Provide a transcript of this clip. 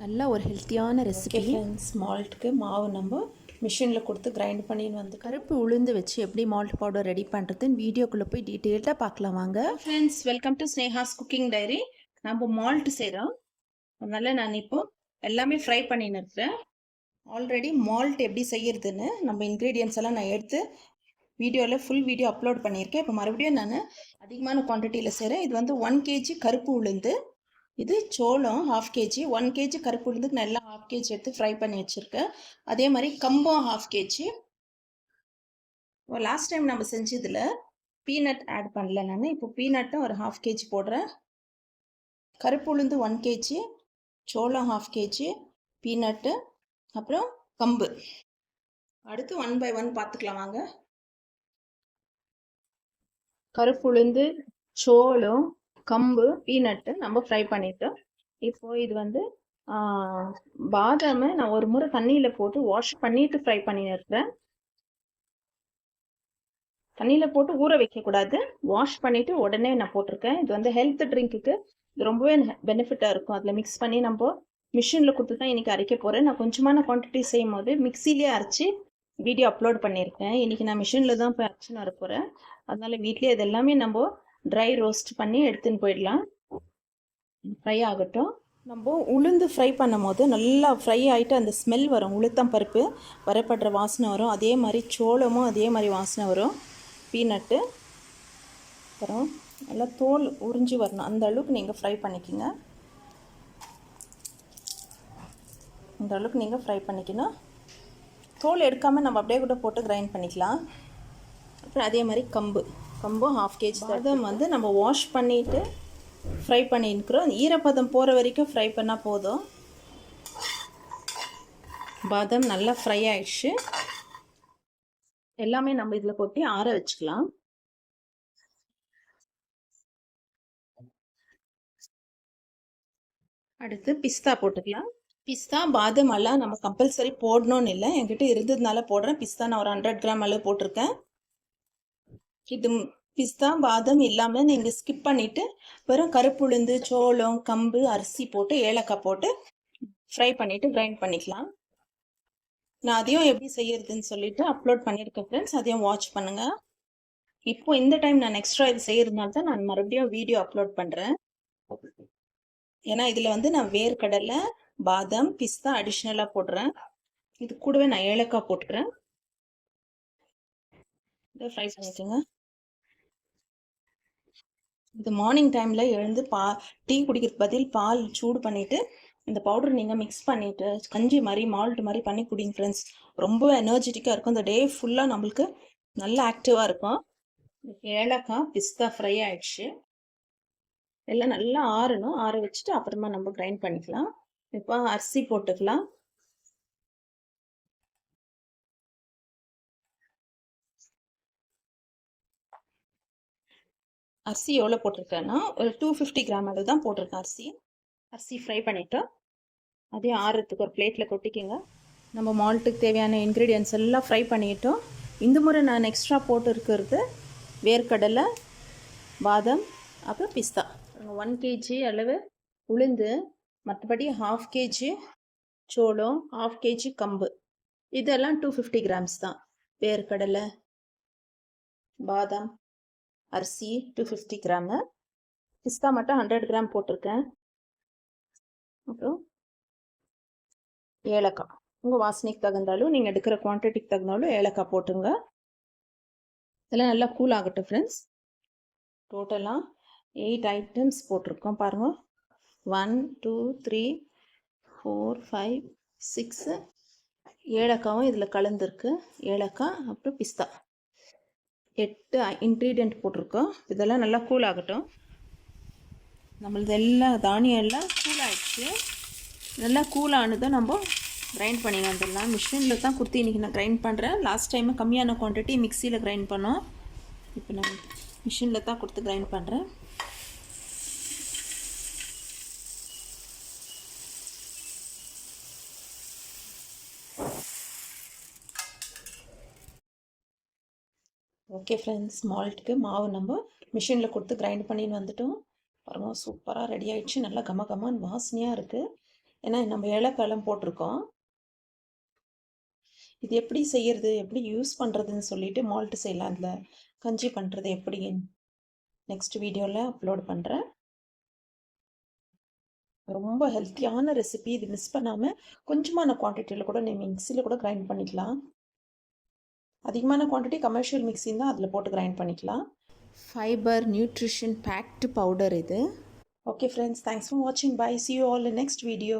நல்ல ஒரு ஹெல்த்தியான ரெசிபி மால்ட்டுக்கு மாவு நம்ம மிஷினில் கொடுத்து கிரைண்ட் பண்ணின்னு வந்து கருப்பு உளுந்து வச்சு எப்படி மால்ட் பவுடர் ரெடி பண்ணுறதுன்னு வீடியோக்குள்ளே போய் டீட்டெயில்டாக பார்க்கலாம் வாங்க. Friends welcome to Sneha's cooking diary நம்ம மால்ட் செய்கிறோம் அதனால் நான் இப்போ எல்லாமே ஃப்ரை பண்ணின்னு இருக்கிறேன் ஆல்ரெடி மால்ட் எப்படி செய்யறதுன்னு நம்ம இன்க்ரீடியன்ஸ் எல்லாம் நான் எடுத்து வீடியோவில் ஃபுல் வீடியோ அப்லோட் பண்ணியிருக்கேன். இப்போ மறுபடியும் நான் அதிகமான குவான்டிட்டியில் செய்கிறேன் இது வந்து ஒன் கேஜி கருப்பு உளுந்து இது சோளம் ஹாஃப் கேஜி ஒன் கேஜி கருப்பு உளுந்துக்கு நல்லா ஹாஃப் கேஜி எடுத்து ஃப்ரை பண்ணி வச்சுருக்கேன் அதே மாதிரி கம்பம் ஹாஃப் கேஜி லாஸ்ட் டைம் நம்ம செஞ்சதில் பீனட் ஆட் பண்ணல நான். இப்போ பீனட்டும் ஒரு ஹாஃப் கேஜி போடுறேன். கருப்பு உளுந்து ஒன் கேஜி சோளம் ஹாஃப் கேஜி பீனட்டு அப்புறம் கம்பு. அடுத்து ஒன் பை ஒன் பார்த்துக்கலாம் வாங்க. கருப்பு உளுந்து சோளம் கம்பு பீனட்டு நம்ம ஃப்ரை பண்ணிட்டோம் இப்போ இது வந்து பாதாமை நான் ஒரு முறை தண்ணியில் போட்டு வாஷ் பண்ணிட்டு ஃப்ரை பண்ணின்னு இருக்கிறேன் தண்ணியில் போட்டு ஊற வைக்கக்கூடாது வாஷ் பண்ணிட்டு உடனே நான் போட்டிருக்கேன். இது வந்து ஹெல்த் ட்ரிங்க்குக்கு இது ரொம்பவே பெனிஃபிட்டாக இருக்கும். அதில் மிக்ஸ் பண்ணி நம்ம மிஷினில் கொடுத்து தான் இன்றைக்கி அரைக்க போகிறேன் நான் கொஞ்சமான குவான்டிட்டி செய்யும் போது மிக்சிலேயே அரைச்சி வீடியோ அப்லோட் பண்ணியிருக்கேன். இன்றைக்கி நான் மிஷினில் தான் போய் அரைச்சின்னு வர போகிறேன் அதனால வீட்லேயே இது எல்லாமே நம்ம ட்ரை ரோஸ்ட் பண்ணி எடுத்துன்னு போயிடலாம். ஃப்ரை ஆகட்டும். நம்ம உளுந்து ஃப்ரை பண்ணும் போது நல்லா ஃப்ரை ஆகிட்டு அந்த ஸ்மெல் வரும். உளுத்தம் பருப்பு வரப்படுற வாசனை வரும். அதே மாதிரி சோளமும் அதே மாதிரி வாசனை வரும். பீனட்டு அப்புறம் நல்லா தோல் உறிஞ்சி வரணும். அந்த அளவுக்கு நீங்கள் ஃப்ரை பண்ணிக்கிங்க. இந்த அளவுக்கு நீங்கள் ஃப்ரை பண்ணிக்கணும். தோல் எடுக்காமல் நம்ம அப்படியே கூட போட்டு கிரைண்ட் பண்ணிக்கலாம். அப்புறம் அதே மாதிரி கம்பு. கம்பும் ஹாஃப் கேஜி பாதம் வந்து நம்ம வாஷ் பண்ணிவிட்டு ஃப்ரை பண்ணியிருக்கிறோம் ஈரப்பதம் போகிற வரைக்கும் ஃப்ரை பண்ணால் போதும். பாதம் நல்லா ஃப்ரை ஆயிடுச்சு. எல்லாமே நம்ம இதில் கொட்டி ஆற வச்சுக்கலாம். அடுத்து பிஸ்தா போட்டுக்கலாம். பிஸ்தா பாதம் எல்லாம் நம்ம கம்பல்சரி போடணும்னு இல்லை. என்கிட்ட இருந்ததுனால போடுறேன். பிஸ்தா நான் ஒரு ஹண்ட்ரட் கிராம் அளவு போட்டிருக்கேன். இது பிஸ்தா பாதம் இல்லாமல் நீங்கள் ஸ்கிப் பண்ணிவிட்டு வெறும் கருப்புளுந்து சோளம் கம்பு அரிசி போட்டு ஏலக்காய் போட்டு ஃப்ரை பண்ணிவிட்டு கிரைண்ட் பண்ணிக்கலாம். நான் அதையும் எப்படி செய்யறதுன்னு சொல்லிட்டு அப்லோட் பண்ணியிருக்கேன் ஃப்ரெண்ட்ஸ் அதையும் வாட்ச் பண்ணுங்கள் இப்போ இந்த டைம் நான் எக்ஸ்ட்ரா இது செய்யறதுனால தான் நான் மறுபடியும் வீடியோ அப்லோட் பண்ணுறேன் ஏன்னா இதில் வந்து நான் வேர்க்கடலை பாதாம் பிஸ்தா அடிஷ்னலாக போடுறேன். இது கூடவே நான் ஏலக்காய் போட்டுக்கிறேன். இதை ஃப்ரை பண்ணிக்கோங்க. இது மார்னிங் டைமில் எழுந்து பா டீ குடிக்கிறதுக்கு பதில் பால் சூடு பண்ணிவிட்டு இந்த பவுடர் நீங்கள் மிக்ஸ் பண்ணிவிட்டு கஞ்சி மாதிரி மால்ட் மாதிரி பண்ணி குடிங்க ஃப்ரெண்ட்ஸ் ரொம்ப எனர்ஜெட்டிக்காக இருக்கும். இந்த டே ஃபுல்லாக நம்மளுக்கு நல்ல ஆக்டிவாக இருக்கும். ஏலக்காய் பிஸ்தா ஃப்ரை ஆயிடுச்சு. எல்லாம் நல்லா ஆறணும். ஆற வச்சுட்டு அப்புறமா நம்ம கிரைண்ட் பண்ணிக்கலாம். இப்போ அரிசி போட்டுக்கலாம். அரிசி எவ்வளோ போட்டிருக்கேன்னா ஒரு டூ ஃபிஃப்டி கிராம் அளவு தான் போட்டிருக்கேன் அரிசி. அரிசி ஃப்ரை பண்ணிவிட்டோம் அதே ஆறுறதுக்கு ஒரு பிளேட்டில் கொட்டிக்கோங்க. நம்ம மால்ட்டுக்கு தேவையான இன்க்ரீடியன்ஸ் எல்லாம் ஃப்ரை பண்ணிட்டோம் இந்த முறை நான் எக்ஸ்ட்ரா போட்டு இருக்கிறது வேர்க்கடலை பாதம் அப்புறம் பிஸ்தா ஒன் கேஜி அளவு உளுந்து மற்றபடி ஹாஃப் கேஜி சோளம் ஹாஃப் கேஜி கம்பு. இதெல்லாம் டூ ஃபிஃப்டி கிராம்ஸ் தான். வேர்க்கடலை பாதாம் அரிசி டூ ஃபிஃப்டி கிராமு பிஸ்தா மட்டும் ஹண்ட்ரட் கிராம் போட்டிருக்கேன். அப்புறம் ஏலக்காய். உங்கள் வாசனைக்கு தகுந்தாலும் நீங்கள் எடுக்கிற குவான்டிட்டிக்கு தகுந்தாலும் ஏலக்காய் போட்டுங்க. இதெல்லாம் நல்லா கூல் ஆகட்டும் ஃப்ரெண்ட்ஸ் டோட்டலாக எயிட் ஐட்டம்ஸ் போட்டிருக்கோம் பாருங்கள் one two three four five six ஏலக்காவும் இதில் கலந்துருக்கு. ஏலக்காய் அப்புறம் பிஸ்தா. எட்டு இன்க்ரீடியண்ட் போட்டிருக்கோம். இதெல்லாம் நல்லா கூல் ஆகட்டும். நம்மளது எல்லாம் தானியம் எல்லாம் கூல் ஆகிடுச்சு நல்லா கூல் ஆனதை நம்ம கிரைண்ட் பண்ணி வந்துடலாம். மிஷினில் தான் கொடுத்து இன்றைக்கி நான் கிரைண்ட் பண்ணுறேன் லாஸ்ட் டைமு கம்மியான குவான்டிட்டி மிக்சியில் கிரைண்ட் பண்ணோம். இப்போ நான் மிஷினில் தான் கொடுத்து கிரைண்ட் பண்ணுறேன் ஓகே ஃப்ரெண்ட்ஸ் மால்ட்டுக்கு மாவு நம்ம மிஷினில் கொடுத்து கிரைண்ட் பண்ணின்னு வந்துட்டோம். பாருங்கள் சூப்பராக ரெடி ஆகிடுச்சு நல்லா கம கமான்னு வாசனையாக இருக்குது ஏன்னா நம்ம ஏலக்காயெல்லாம் போட்டிருக்கோம். இது எப்படி செய்யறது? எப்படி யூஸ் பண்ணுறதுன்னு சொல்லிட்டு மால்ட்டு செய்யலாம் அதில். கஞ்சி பண்ணுறது எப்படி நெக்ஸ்ட் வீடியோவில் அப்லோட் பண்ணுறேன் ரொம்ப ஹெல்த்தியான ரெசிபி இது மிஸ் பண்ணாமல் கொஞ்சமான குவான்டிட்டியில் கூட நீ மிக்சியில் கூட கிரைண்ட் பண்ணிக்கலாம். அதிகமான குவான்டிட்டி கமர்ஷியல் மிக்ஸின்னு தான் அதில் போட்டு கிரைண்ட் பண்ணிக்கலாம். ஃபைபர் நியூட்ரிஷன் பேக்டு பவுடர் இது. ஓகே ஃப்ரெண்ட்ஸ் தேங்க்ஸ் ஃபார் வாட்சிங் bye see you all next video